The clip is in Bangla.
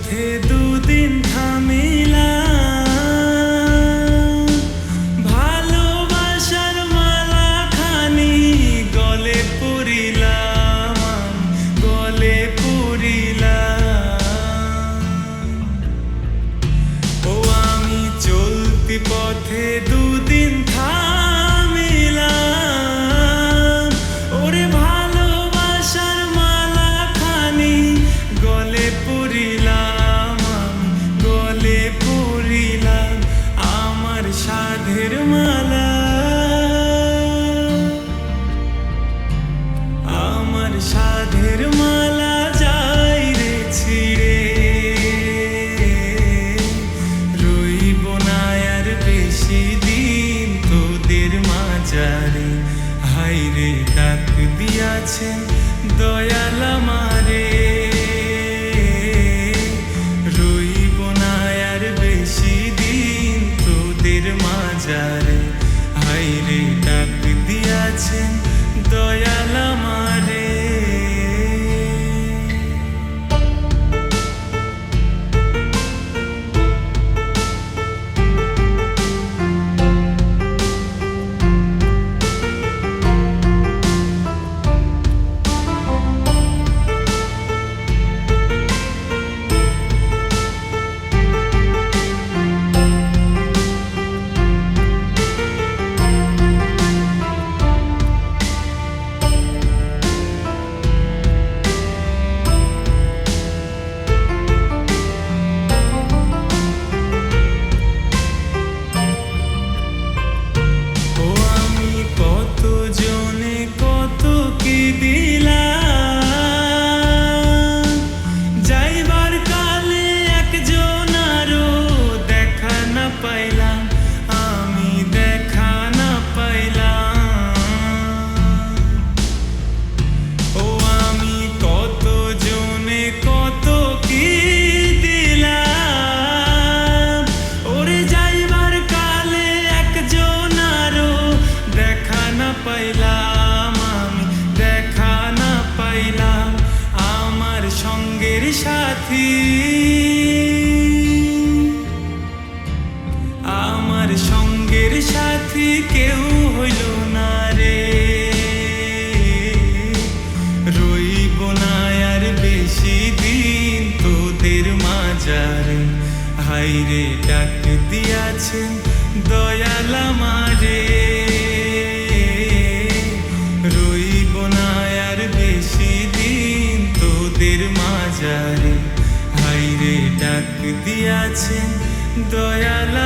পথে দুদিন থামিলা সাধের মালা। আমার সাধের মালা যাই রে ছিড়ে। রইব না আর বেশি দিন তোদের মাজারে। হাই রে ডাক দিয়াছেন দয়াল আমারে। পাইলাম আমি, দেখা না পাইলাম আমার সঙ্গের সাথী। আমার সঙ্গের সাথী কেউ হইল না রে। রইব না আর বেশি দিন তোদের মাজারে। হাই রে ডাক দিয়াছেন মাজারে হাইরে ডাক দিয়াছেন দয়াল